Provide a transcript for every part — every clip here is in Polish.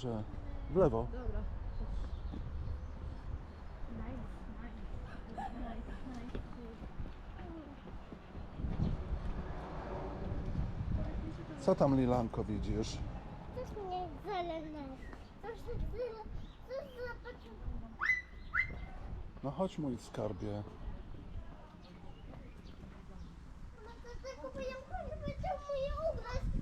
dobrze. W lewo. Dobra. Co tam, Lilanko, widzisz? Coś mnie zalane. Coś za coś zobaczył. No chodź, mój skarbie. No to tylko pająkowi powiedział mój obraz.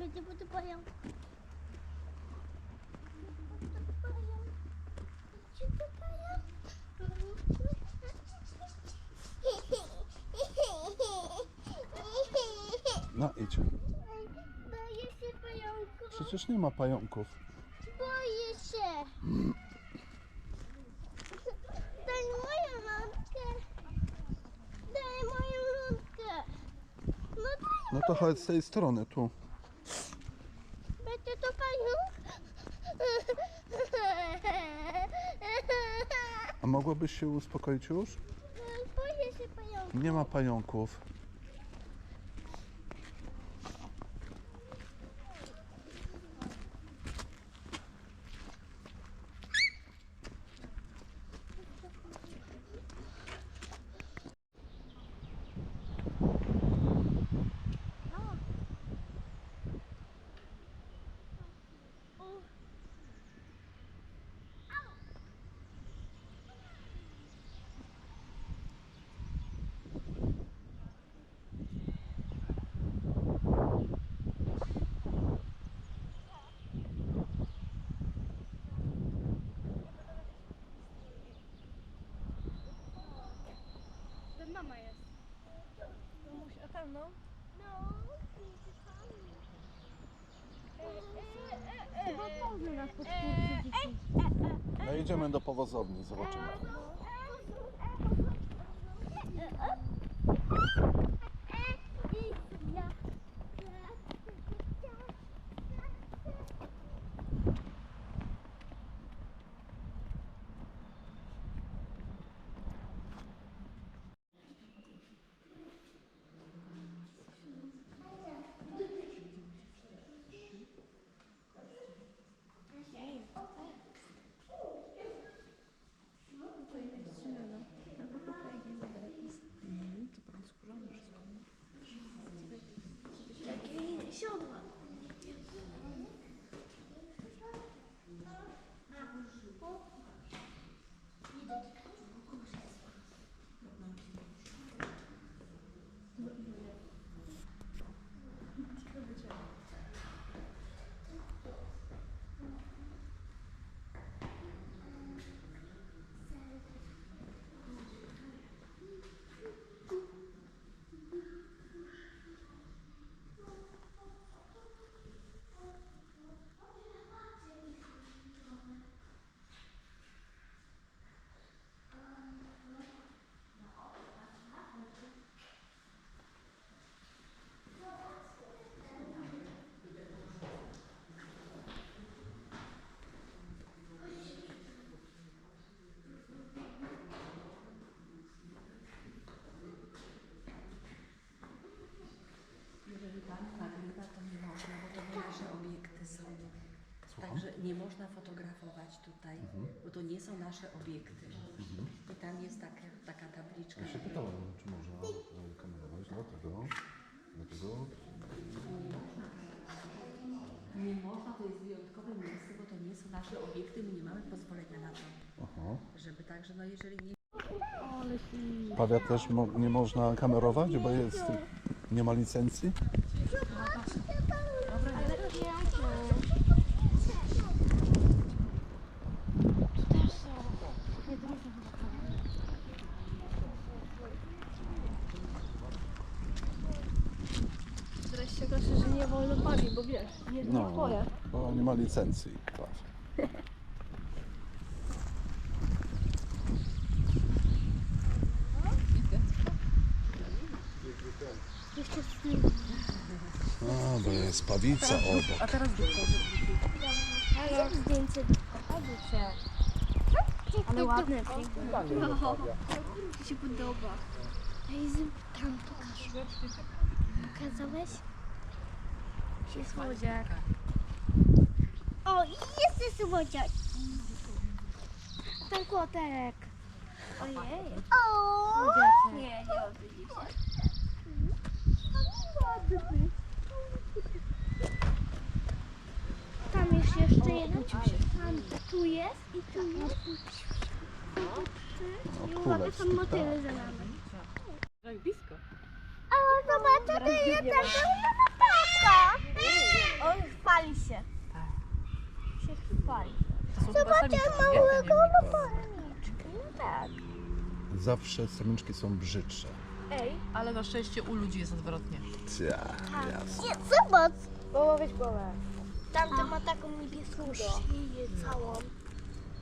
Będzie buty pająk. No idź. Boję się pająków. Przecież nie ma pająków. Boję się. Daj moją rączkę. Daj moją rączkę. No daj. No to chodź z tej strony, tu. Będzie to pająk? A mogłabyś się uspokoić już? Boję się pająka. Nie ma pająków. To mama jest. A tam no. No, Chyba nas. No idziemy do powozowni, zobaczymy. Siodła. Jeżeli pan nagrywa, to nie można, bo to nie nasze obiekty są. Także nie można fotografować tutaj, bo to nie są nasze obiekty. I tam jest taka, taka tabliczka. Ja się pytałem, czy można e, kamerować, dlatego, dlatego Nie można, to jest wyjątkowe miejsce, bo to nie są nasze obiekty, my nie mamy pozwolenia na to. Aha. Żeby także, no jeżeli nie Pawia też mo nie można kamerować, bo jest, nie ma licencji. Teraz się proszę, że nie wolno palić, bo wiesz, nie, nie No, twoje. bo nie ma licencji. Patrz. No, A, bo jest pawica obok. A teraz Zrób zdjęcie. Ale ładne. Mi się podoba. Ej, zrób tam, pokaż. Pokazałeś? Jest słodziak. O, jest słodziak. Ten kotek. Ojej. O! Słodziaczek. Nie, nie odwiedzicie. Tam jest jeszcze jeden. Tam, tu jest i tu jest. I uwaga, są motyle za nami. Tak blisko. O, zobaczcie, jest tam papa. On chwali się. Się chwali. Zobaczcie, nie? małego nie, nie. napalniczka. No tak. Zawsze samiczki są brzydsze. Ej, Ale na szczęście u ludzi jest odwrotnie. Ja, jasne. nie, zobacz. Połowić głowę. Tamten ma taką niebieską szyję całą.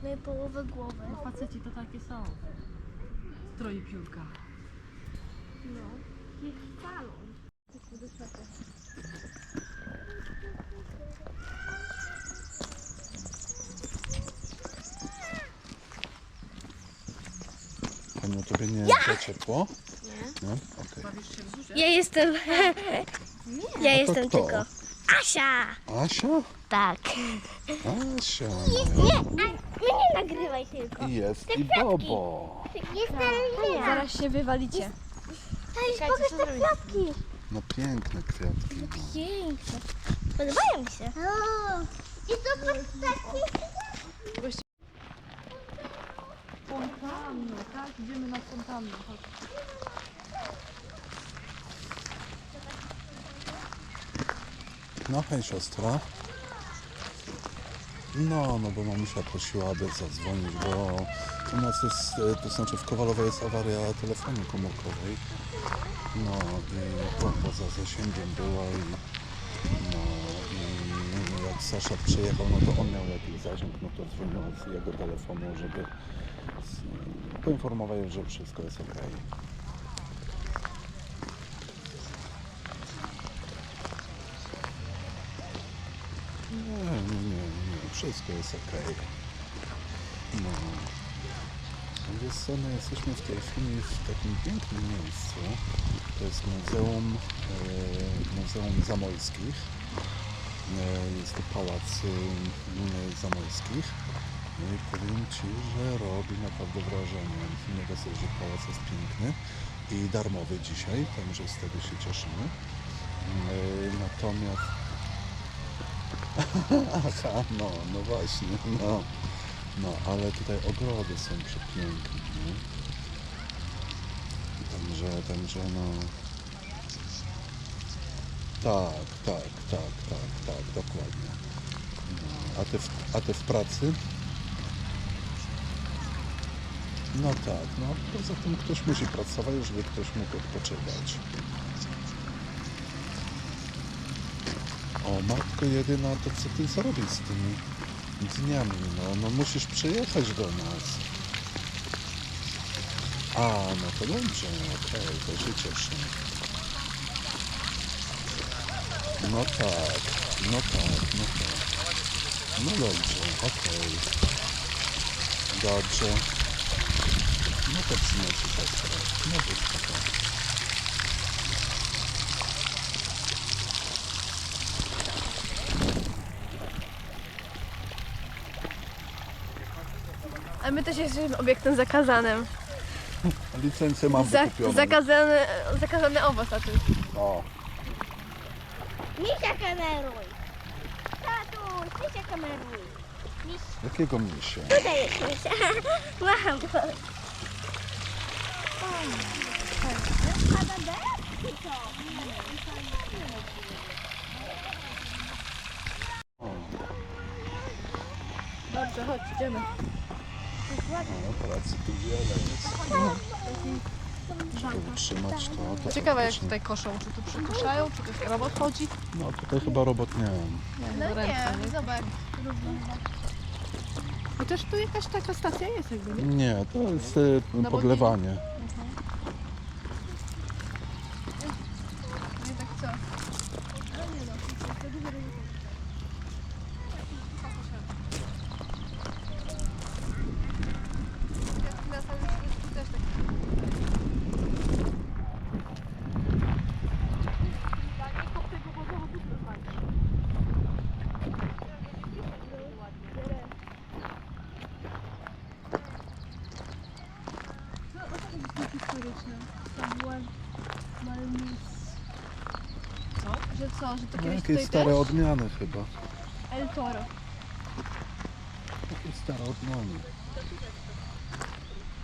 No i połowę głowy. Faceci to takie są. Stroje piórka. No. I chwalą. Panią, tobie nie jest za ciepło? Nie. W zuzie? Ja jestem. Ja jestem kto? tylko. Asia! Asia? Tak. Asia. Nie, a, mnie nie nagrywaj tylko. I jest i Bobo. Jestem Lina. Zaraz się wywalicie. Czekajcie, pokaż te kwiatki. No piękne kwiatki. No. Piękne. Podobają mi się. O, I to taki. Fontanny, tak? Idziemy na fontannę. Chodź. No hej siostra. No, no bo mamusia prosiła, aby zadzwonić, bo u nas jest, e, to znaczy w Kowalowej jest awaria telefonu komórkowej. No i po- poza zasięgiem była i Sasza przyjechał, no to on miał jakiś zasięg, no to dzwonił z jego telefonu, żeby poinformować, że wszystko jest ok. Nie, nie, nie, nie, wszystko jest ok. No. Wiesz co, my jesteśmy w tej chwili w takim pięknym miejscu. To jest Muzeum, e, Muzeum Zamojskich. E, jest to Pałac e, Zamojskich. No i powiem Ci, że robi naprawdę wrażenie. Nie dosyć, że pałac jest piękny i darmowy dzisiaj, także z tego się cieszymy. E, natomiast Aha, no, no właśnie, no. No, ale tutaj ogrody są przepiękne? Także, także no... Tak, tak, tak, tak, tak, dokładnie. A, ty w, a ty w pracy? No tak, no poza tym ktoś musi pracować, żeby ktoś mógł odpoczywać. O, matko jedyna, to co ty zrobisz z tymi dniami? No, no musisz przyjechać do nas. A, no to dobrze, okej, to się cieszę. No tak, no tak, no tak. No dobrze, okej. Dobrze. No to przynosi siostra. No to spoko. A my też jesteśmy obiektem zakazanym. Licencję mam Za, wykupioną. zakazany, zakazany owoc na tym. O, Misia kameruj. Tatuś, misia kameruj. Miś, jakiego misia? tutaj jest misia. Macham go. Co? Dobrze, chodź, idziemy. no pracy tu wiele jest. Żeby trzymać to, to Ciekawe jak faktycznie- tutaj koszą. Czy tu przekoszają, czy ktoś robot chodzi? No tutaj chyba robot nie. No ręce, nie, zobacz. Chociaż tu jakaś taka stacja jest jakby, nie? Nie, to jest y, No bo podlewanie. Nie co? Za dużo ryzyko. Na samym środku też tak. Nie kop tego, bo znowu tu rozwalisz. No, to takie jest historyczne. To była Malmis. Co? Że co, tutaj stare odmiany chyba. El Toro. Jakieś stare odmiany.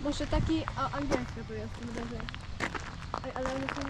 Może taki a, angielski to jest, ale one są...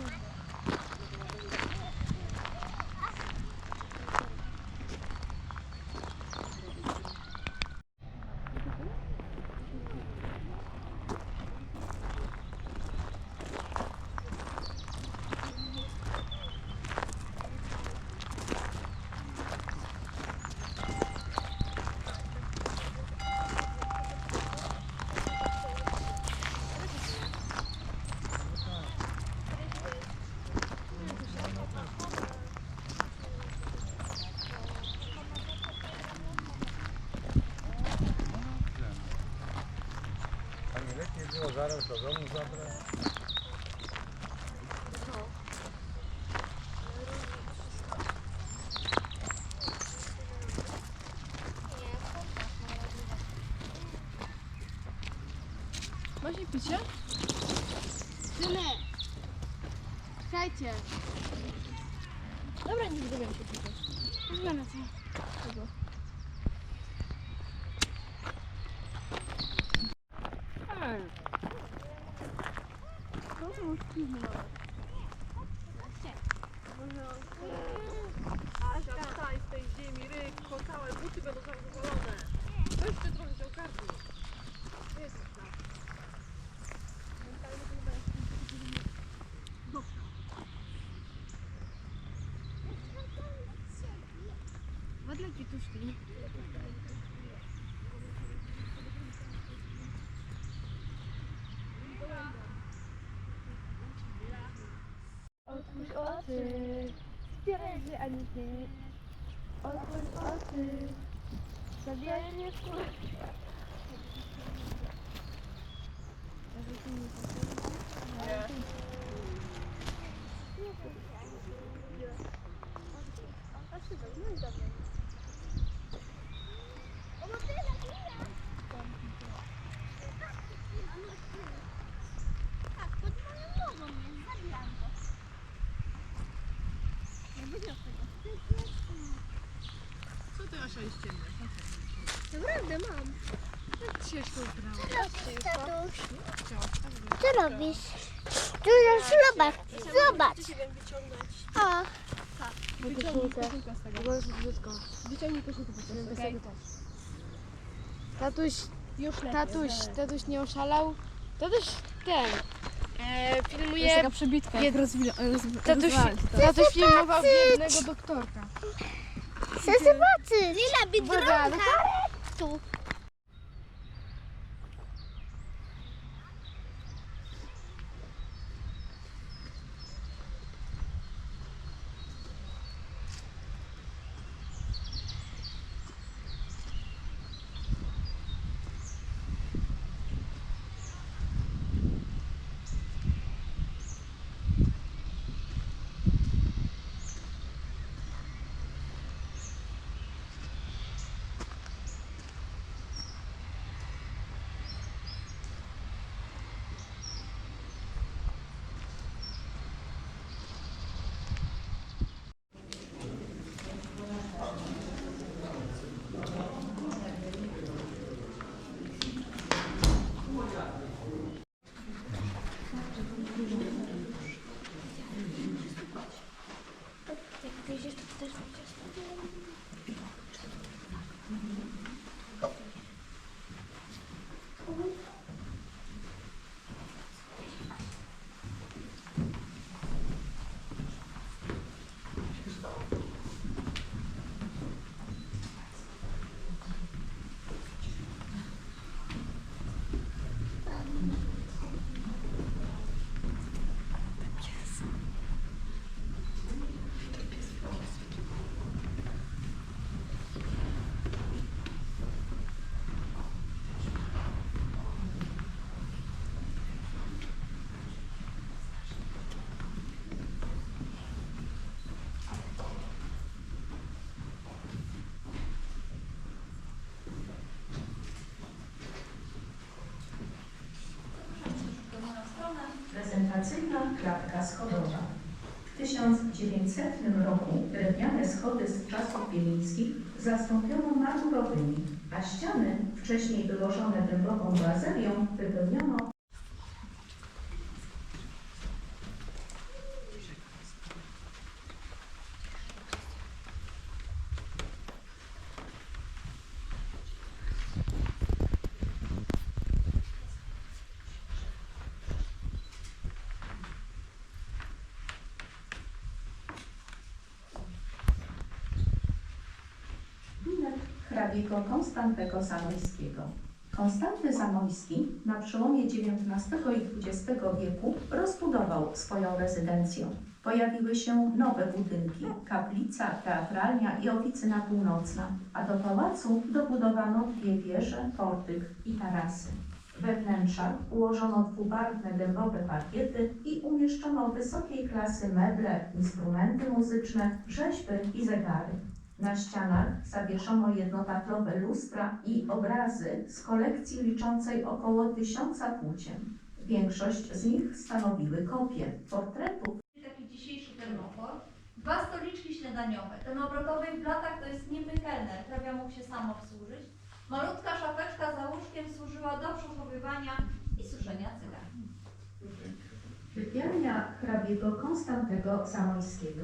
A nie lepiej było zaraz do domu zabrać? Masz i picie? Syny! Czekajcie. Dobra, nie zdobiam się picie. Zmiana co? Czego? Open, Thérèse et Anité. Open, open. Ça vient Co ciemne? Naprawdę mam. Jak ci się to ubrało? Tatuś, co robisz? Tu jest zobacz, zobacz. O, Wyciągnij koszulkę z tego. Wyciągnij koszulkę prostu, okej? Tatuś, Już lepiej. tatuś, tatuś nie oszalał. Tatuś ten. E, To jest filmuje. taka przebitka. Jak rozwila, roz, Tatuś, tatuś filmował biednego doktorka. Chcę zobaczyć. Lila Biedronka. Tu. Prezentacyjna klatka schodowa. W 1900 roku drewniane schody z czasów wielickich zastąpiono marmurowymi, a ściany, wcześniej wyłożone dębową bazelią, wypełniono Konstantego Zamojskiego. Konstanty Zamojski na przełomie XIX i XX wieku rozbudował swoją rezydencję. Pojawiły się nowe budynki, kaplica, teatralnia i oficyna północna, a do pałacu dobudowano dwie wieże, portyk i tarasy. We wnętrzach ułożono dwubarwne dębowe parkiety i umieszczono wysokiej klasy meble, instrumenty muzyczne, rzeźby i zegary. Na ścianach zawieszono jednotaflowe lustra i obrazy z kolekcji liczącej około tysiąca płócien. Większość z nich stanowiły kopie portretów taki dzisiejszy termofor. Dwa stoliczki śniadaniowe. Ten obrotowy w blatach to jest niby kelner, hrabia mógł się sam obsłużyć. Malutka szafeczka za łóżkiem służyła do przechowywania i suszenia cygar. Sypialnia hrabiego Konstantego Zamojskiego.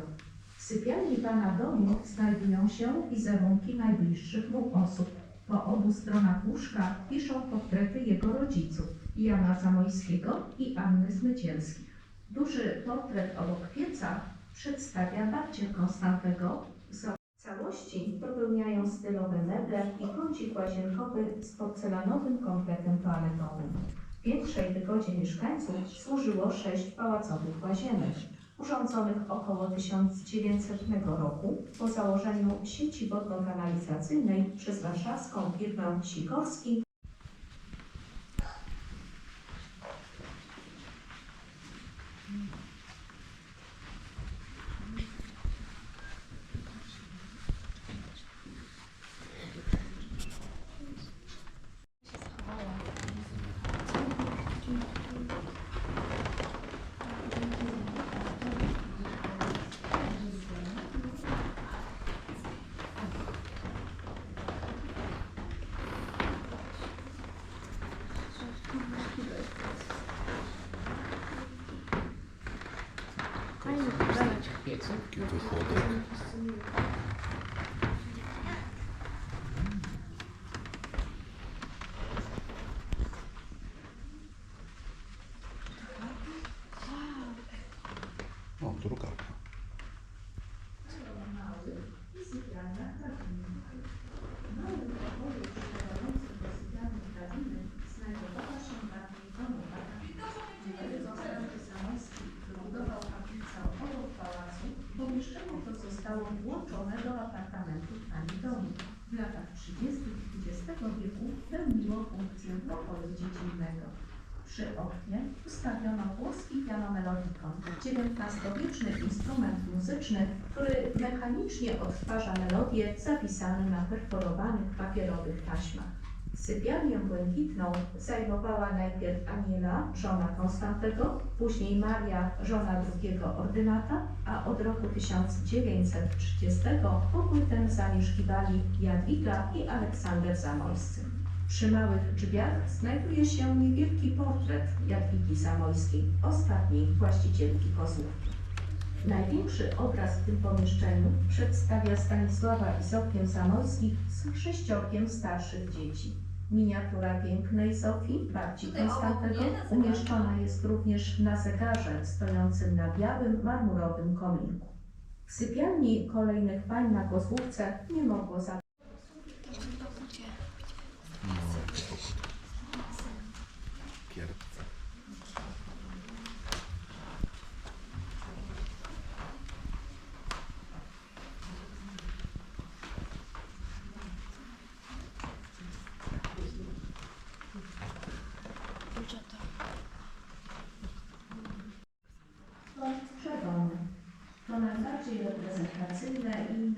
W sypialni pana domu znajdują się wizerunki najbliższych mu osób. Po obu stronach łóżka piszą portrety jego rodziców, Jana Zamojskiego i Anny Zmycielskich. Duży portret obok pieca przedstawia babcię Konstantego. Z całości dopełniają stylowe meble i kącik łazienkowy z porcelanowym kompletem toaletowym. Większej wygodzie mieszkańców służyło sześć pałacowych łazienek, urządzonych około 1900 roku po założeniu sieci wodno-kanalizacyjnej przez warszawską firmę Sikorski Taki wychodek. O, drukarka. i sypialnia hrabiny. W małym pokoju przylegającym do sypialni hrabiny znajdowała się dawniej domowa Gdy Konstanty Zamojski wybudował kaplicę obok pałacu, pomieszczenie to zostało włączone do apartamentów pani domu. W latach 30. XX wieku pełniło funkcję pokoju dziecinnego. Przy oknie ustawiono włoski piano melodikon, XIX-wieczny instrument muzyczny, który mechanicznie odtwarza melodie zapisane na perforowanych papierowych taśmach. Sypialnię błękitną zajmowała najpierw Aniela, żona Konstantego, później Maria, żona drugiego ordynata, a od roku 1930 pokój ten zamieszkiwali Jadwiga i Aleksander Zamojscy. Przy małych drzwiach znajduje się niewielki portret Jadwigi Zamojskiej, ostatniej właścicielki kozłówki. Największy obraz w tym pomieszczeniu przedstawia Stanisława i Zofię Zamojskich z sześciorkiem starszych dzieci. Miniatura pięknej Zofii, babci Konstantego, umieszczona jest również na zegarze stojącym na białym, marmurowym kominku. W sypialni kolejnych pań na kozłówce nie mogło za No, spoko. Kierpce. Stąd przewony. To najbardziej reprezentacyjne i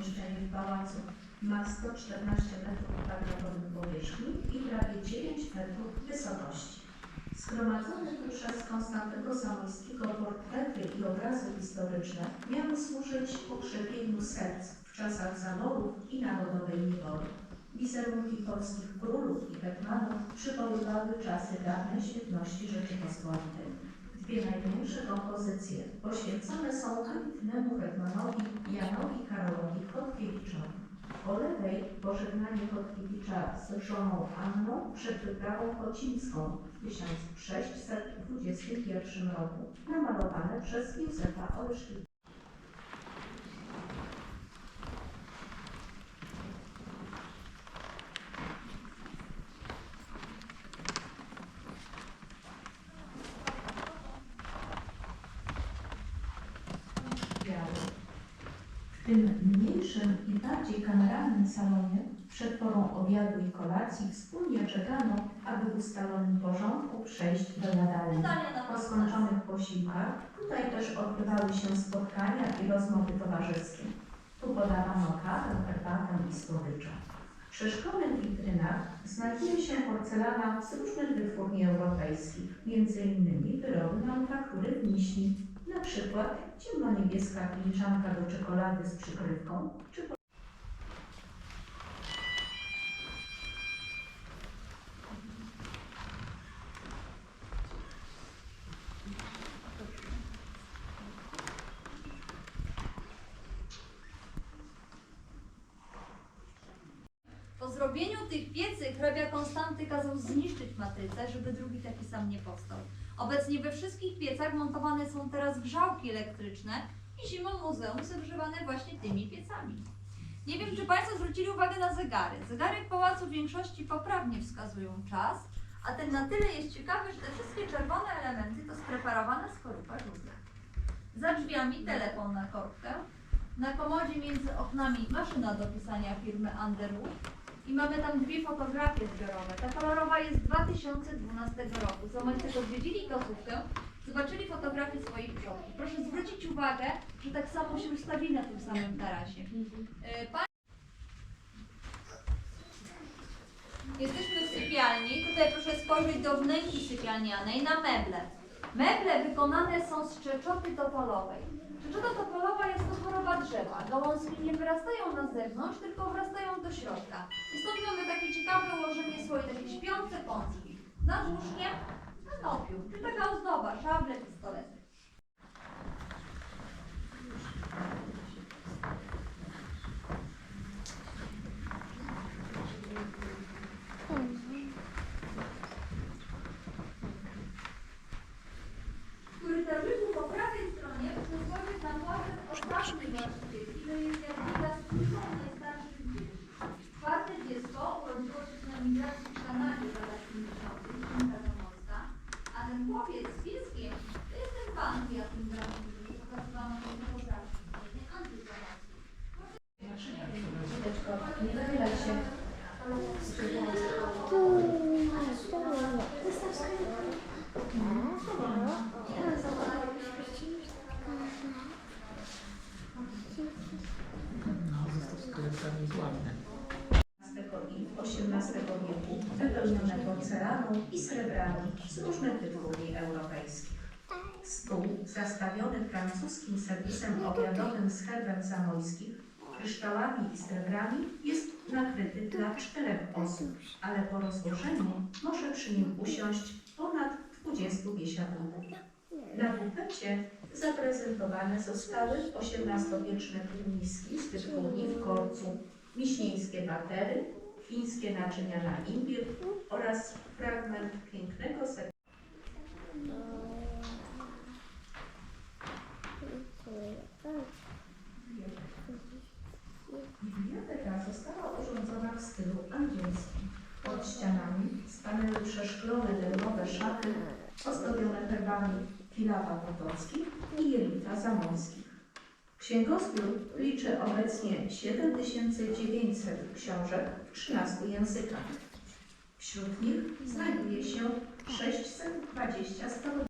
największe pomieszczenie w pałacu. Ma 114 metrów kwadratowych powierzchni i prawie 9 metrów wysokości. Zgromadzone tu przez Konstantego Zamojskiego portrety i obrazy historyczne miały służyć pokrzepieniu serc w czasach zaborów i narodowej niewoły. Wizerunki polskich królów i hetmanów przywoływały czasy dawnej świetności Rzeczypospolitej. Dwie największe kompozycje poświęcone są wybitnemu hetmanowi Janowi Karolowi Chodkiewiczowi. Po lewej pożegnanie Chodkiewicza z żoną Anną przed wyprawą chocińską w 1621 roku, namalowane przez Józefa Oleszkiewicza. biały. W tym mniejszym i bardziej kameralnym salonie przed porą obiadu i kolacji wspólnie czekano, aby w ustalonym porządku przejść do jadalni. Na Po skończonych posiłkach tutaj też odbywały się spotkania i rozmowy towarzyskie. Tu podawano kawę, herbatę i słodycze. Przy szkolnych witrynach znajduje się porcelana z różnych wytwórni europejskich, innymi wyroby manufaktury Wiśni, na przykład ciemnoniebieska filiżanka do czekolady z przykrywką, czy sam nie powstał. Obecnie we wszystkich piecach montowane są teraz grzałki elektryczne i zimą muzeum są używane właśnie tymi piecami. Nie wiem, czy Państwo zwrócili uwagę na zegary. Zegary w pałacu w większości poprawnie wskazują czas, a ten na tyle jest ciekawy, że te wszystkie czerwone elementy to spreparowana skorupa żółta. Za drzwiami telefon na korbkę, na komodzie między oknami maszyna do pisania firmy Underwood, i mamy tam dwie fotografie zbiorowe. Ta kolorowa jest z 2012 roku. Zamojcy odwiedzili klasówkę, zobaczyli fotografię swojej przodki. Proszę zwrócić uwagę, że tak samo się ustawili na tym samym tarasie. E, Jesteśmy w sypialni. Tutaj proszę spojrzeć do wnęki sypialnianej na meble. Meble wykonane są z czeczoty topolowej. Czeczota topolowa jest to choroba drzewa. Gałązki nie wyrastają na zewnątrz, tylko wrastają do środka. I stąd mamy takie ciekawe ułożenie swoje, takie śpiące pączki. Nad łóżkiem nopiu, czy taka ozdoba, szable, pistolety. W korytarzyku po prawej stronie proszę spojrzeć na portret ostatni właścicieli. To jest Jadwiga Stróżą, najstarszych dzieci. Czwarte dziecko urodziło się na migracji w Kanadzie w latach 50. Kinka Zamorska. A ten chłopiec z pieskiem to jest ten pan w jasnym bramku, który pokazywano na fotografii. Nie antyzamorski. Chwileczko, nie wychylaj się. i XVIII wieku wypełnione porcelaną i srebrami z różnych wytwórni europejskich. Stół zastawiony serwisem obiadowym z herbem zamojskich, kryształami i srebrami jest nakryty dla czterech osób, ale po rozłożeniu może przy nim usiąść ponad 20 biesiadników. Na bufecie zaprezentowane zostały XVIII-wieczne półmiski z wytwórni w Korcu, wiśnieńskie batery, fińskie naczynia na imbir oraz fragment pięknego ser. Biblioteka została urządzona w stylu angielskim. Pod ścianami stanęły przeszklone lemowe szafy ozdobione herbami Pilawa Potockich i Jelita Zamojskich. Księgozbiór liczy obecnie 7900 książek w 13 językach. Wśród nich znajduje się 620 stanowisk.